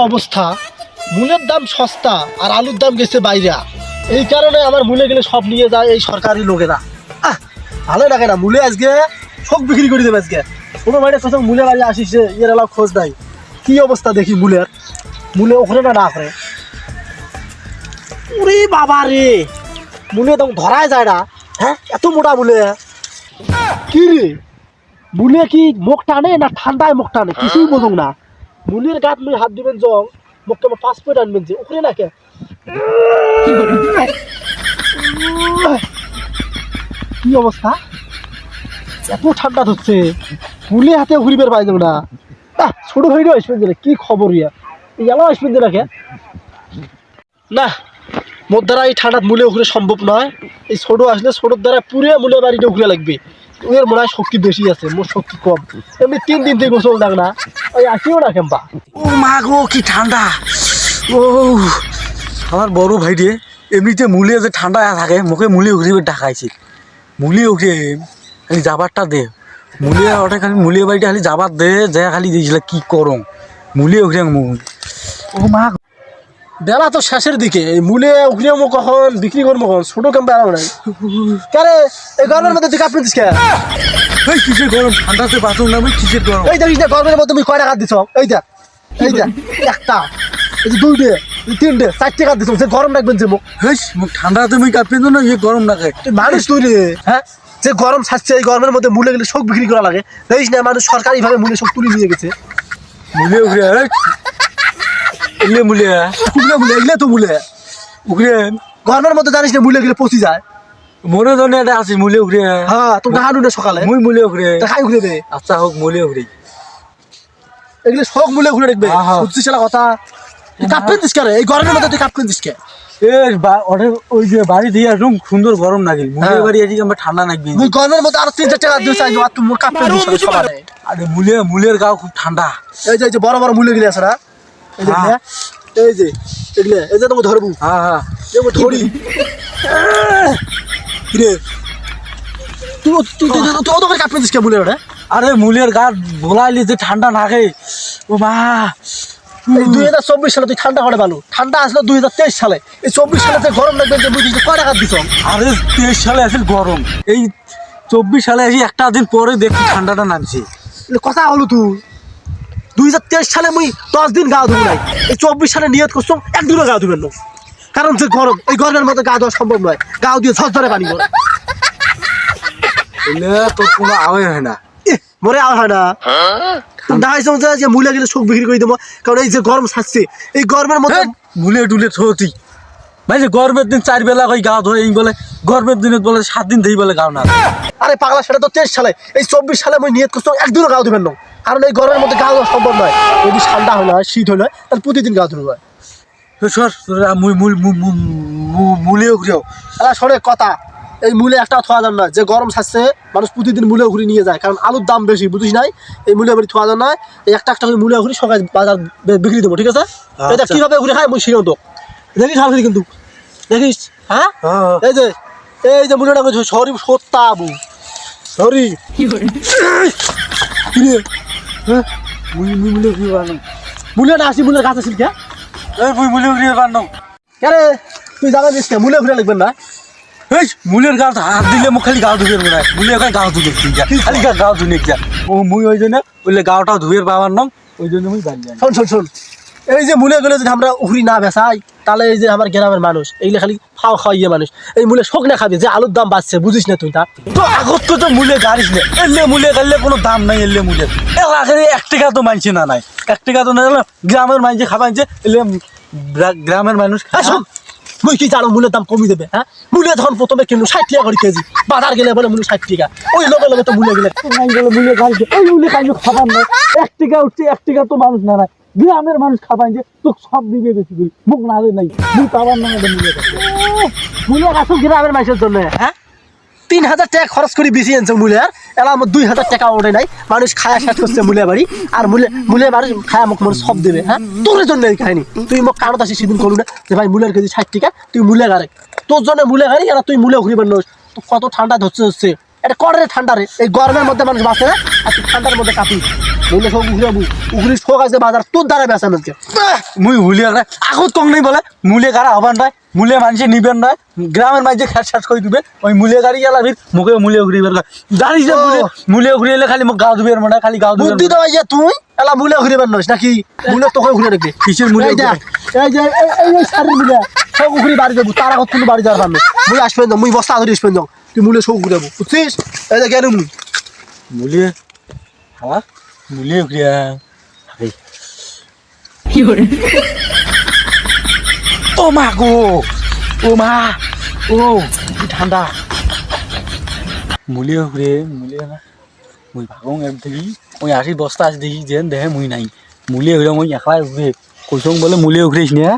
অবস্থা। মূলের দাম সস্তা আর আলুর দাম গেছে বাইরা। এই কারণে আমার মূলে গেলে সব নিয়ে যায় এই সরকারি লোকেরা। আহ, ভালো লাগে না মূলে আজকে সব বিক্রি করে দেবে আজকে। কোনো বাইরে কোথাও মূলে বাড়ি আসিস এর এলাও খোঁজ নাই। কি অবস্থা দেখি মূলের? মূলে ওখানে না না করে উরে বাবা রে! মূলে তো ধরাই যায় না। হ্যাঁ এত মোটা মূলে। কি রে? মূলে কি মুখ টানে না ঠান্ডায় মুখ টানে? কিছুই বোঝুক না। মূলের গাত মুই হাত দিবেন জং মুখটা আমার পাসপোর্ট আনবেন যে ওখানে না কে কি অবস্থা? এত ঠান্ডা ধরছে। মূলে হাতে ঘুরিবার পাই যাব না। ছোট ভাইরও আসবেন যে কি খবর ইয়া ইয়ালো আসবেন যে নাকি। না, মোর দ্বারা এই ঠান্ডাত মূলে উখড়ে সম্ভব নয়। এই ছোট আসলে ছোটোর দ্বারা পুরে মূলে বাড়িটা উখড়ে লাগবে। ওর মনে হয় শক্তি বেশি আছে মোর শক্তি কম। এমনি তিন দিন থেকে গোসল লাগ না। ওই আসিও না কেম্পা। ও মা গো কি ঠান্ডা। ও আমার বড় ভাই রে এমনিতে মুলে যে ঠান্ডা থাকে মুখে মুলি উগরিবে ডাকাইছে। মুলি উগরে খালি যাবারটা দে। মুলিয়া ওটা খালি মুলিয়া বাড়িটা খালি যাবার দে যে খালি দিয়েছিল কি করং? মুলি উগরে মু ও মা বেলা তো শেষের দিকে। এই মূলে উখড়ে মো কখন বিক্রি করব কখন? ছোট কেম্পা আরাম নাই। কারে এই গরমের মধ্যে তুই কাপড় দিস কে? এই কিসের গরম? ঠান্ডাতে বাঁচুন না আমি কিসের গরম? এই দেখিস না গরমের মধ্যে তুমি কয় টাকা দিছ? এই দেখ এই দেখ একটা এই যে দুইটে এই তিনটে চার টাকা দিছ সে গরম রাখবেন যে মুখ হেই মুখ ঠান্ডাতে মুই কাঁপিয়ে না ইয়ে গরম লাগে তুই মানুষ তুই রে হ্যাঁ? যে গরম ছাড়ছে এই গরমের মধ্যে মূলে গেলে শোক বিক্রি করা লাগে। দেখিস না মানুষ সরকারি ভাবে মূলে শোক তুলে নিয়ে গেছে। মুলে উগরে এই এলে মুলিয়া কুমড়ে এগুলো তো মূলে উগরে গরমের মধ্যে জানিস না মূলে গেলে পচি যায়? মনে জনে এটা আছে মুলে উগরে হ্যাঁ তো না সকালে মুই মুলে উগরে দেখাই ঘুরে দে। আচ্ছা হোক মুলে উগরে এগুলো শোক মূলে ঘুরে দেখবে। বুঝছিস না কথা। কাপড় দিস কে এই গরমের মধ্যে তুই কাপড় দিস কে? ওই যে বাড়ি দিয়ে একদম সুন্দর গরম লাগিল। মুলে হ্যাঁ। বাড়ি এদিকে আমরা ঠান্ডা লাগবে তুই গরমের মধ্যে আরও তিন চার টাকা দিস আর তুই মোর কাপড় দিস আরে মুলে মুলের গাও খুব ঠান্ডা এই যে এই যে বড় বড় মূলে গিলে আছে না? এই যে হ্যাঁ। এই যে এগুলো এই যে তোমাকে ধরবো। হ্যাঁ হ্যাঁ। এগুলো ধরি। রে তুই তুই তুই তুই অত করে কাপড় দিস কে মূলে আরে মুলের গা ভোলাইলি যে ঠান্ডা লাগে ও মা। দুই হাজার চব্বিশ সালে তুই ঠান্ডা করে ভালো ঠান্ডা আসলো দুই হাজার তেইশ সালে। এই চব্বিশ সালে যে গরম লাগবে যে বুঝিস কয় টাকা দিছ? আরে তেইশ সালে আসলে গরম। এই চব্বিশ সালে এসে একটা দিন পরে দেখি ঠান্ডাটা নামছে। কথা হলো তুই। দুই হাজার তেইশ সালে মুই দশ দিন গা ধুবো নাই। এই চব্বিশ সালে নিয়ত করছ একদিনও গা ধুবেন না। কারণ যে গরম এই গরমের মধ্যে গা ধোয়া সম্ভব নয়। গাও দিয়ে ঝর ধরে পানি তোর কোনো আওয়াজ হয় না। মরে আর হয় না। দেখাইছো যে যে মূলে গেলে শোক বিক্রি করে দেবো। কারণ এই যে গরম ছাড়ছে এই গরমের মধ্যে মুলে টুলে থতি। ভাই যে গরমের দিন চার বেলা কই গা ধোয় এই বলে গরমের দিনে বলে সাত দিন ধেই বলে গাও না আরে পাগলা সেটা তো তেইশ সালে। এই চব্বিশ সালে মুই নিয়ত করছ একদিনও গাও ধুবেন না। কারণ এই গরমের মধ্যে ধোয়া সম্ভব নয়। যদি ঠান্ডা হলে হয় শীত হলে তাহলে প্রতিদিন হয় এ সর উগরিও এলা শোনে কথা। এই মূলে একটা থোয়া যান না যে গরম ছাড়ছে মানুষ প্রতিদিন মূলে ঘুরি নিয়ে যায় কারণ আলুর দাম বেশি বুঝিস নাই? এই মূলে বাড়ি থোয়া যান না এই একটা একটা করে মূলে ঘুরি সকাল বাজার বিক্রি দেবো ঠিক আছে? এটা আচ্ছা। কীভাবে ঘুরে খাই মুই শিখাও তো দেখিস হালকা কিন্তু। দেখিস? হ্যাঁ? হ্যাঁ এই যে এই যে মূলেটা সরি সত্তা আবু সরি। কিরে? হ্যাঁ? মুই মুই মুলে উগরিও বানো মূলেটা আসি মূলের গাছ আছিল কে? এই মুই মুলে উগরিও বানো কেরে তুই কে? মূলে ঘুরে লাগবেন না? এই মুলের গাও হাত দিলে মুখ খালি গাও ধুবে মনে হয় মুলে ওখানে গাও ধুবে কি খালি গা- গাও ধুনে যা। ও মুই ওই জন্য বললে গাওটাও ধুয়ে পাবার নাম ওই জন্য মুই যাই শোন শোন শোন। এই যে মূলে গেলে যদি আমরা উহরি না বেচাই তাহলে এই যে আমার গ্রামের মানুষ এইগুলো খালি ফাও খাওয়াইয়ে মানুষ। এই মূলে শোক না খাবে যে আলুর দাম বাড়ছে বুঝিস না তুই তা? তো আগত তো মূলে গাড়িস নে। এলে মূলে গাড়লে কোনো দাম নাই এলে মূলে। আগে এক টাকা তো মানছে না নাই। এক টাকা তো না গ্রামের মানছে খাবাইছে এলে গ্রা- গ্রামের মানুষ হ্যাঁ মুই কি জানো মূলের দাম কমই দেবে হ্যাঁ? মূলে ধন প্রথমে কিনু ষাট টাকা করে কেজি বাজার গেলে বলে মূল্য ষাট টাকা। ওই লগে লগে তো মূলে গেলে মূলে গাড়িছে ওই মূলে খাইলে খাবার নাই এক টাকা উঠছে এক টাকা তো মানুষ না নাই। গ্রামের মানুষ খাবাই যে তো সব দিবে বেশি করে। মুখ না নাই। মুখ পাবার না মূলে মূলে গাছ। গ্রামের মানুষের জন্য হ্যাঁ? তিন হাজার টাকা খরচ করে বেশি আনছে মূলের এলা আমার দুই হাজার টাকা ওঠে নাই। মানুষ খায়া শেষ করছে মূলে বাড়ি। আর মূলে মূলে মানুষ খায়া মুখ মানুষ সব দেবে হ্যাঁ? তোর জন্য এই কাহিনী। তুই মোক কারণ আসি সেদিন করু না যে, ভাই মূলের কেজি ষাট টাকা, তুই মূলে গাড়ে তোর জন্য মূলে গাড়ি এরা তুই মূলে ঘুরিবার নোস। তো কত ঠান্ডা ধরছে হচ্ছে এটা করে ঠান্ডা রে। এই গরমের মধ্যে মানুষ বাঁচে না, আর তুই ঠান্ডার মধ্যে কাঁপি নইলে সব ঘুরাবো উঘুরি শোক আজকে বাজার তোর দ্বারা বেচা আজকে মুই মুলি আগে আগত কম নেই বলে? মুলে গাড়া হবার নয় মুলে মানুষে নিবেন নয় গ্রামের মাঝে খ্যাট খ্যাট করে দিবে। ওই মুলে গাড়ি গেলা ভিড় মুখে মুলে ঘুরিবার জানিস যে মুলে মুলে ঘুরিয়ে খালি মুখ গাও দিবে মানে খালি গাও বুদ্ধি দিবে দেওয়া ইয়ে তুই? এলা মুলে ঘুরিবার নইস নাকি? মুলে তোকে ঘুরে রাখবে কিসের মুলে এই দেখ, এই যে এই- যে শাড়ির মুলে। সব ঘুরি বাড়ি যাব তার আগত কিন্তু বাড়ি যাওয়ার মুই আসবেন না মুই বস্তা ধরে আসবেন না তুই মুলে সব ঘুরাবো বুঝছিস এই যে কেন মুই। মুলে? হালা মুলে ঘুরিয়া ও মা গো ও মা ও ঠান্ডা মুলে ঘুরে মুলে না মুই ভাগং এক দেখি ওই আসি বস্তা আছে দেখি যেন দেহে মুই নাই মুলে ঘুরে মুই একলাই ঘুরে কৈছং বলে মুলে ঘুরিস নিয়ে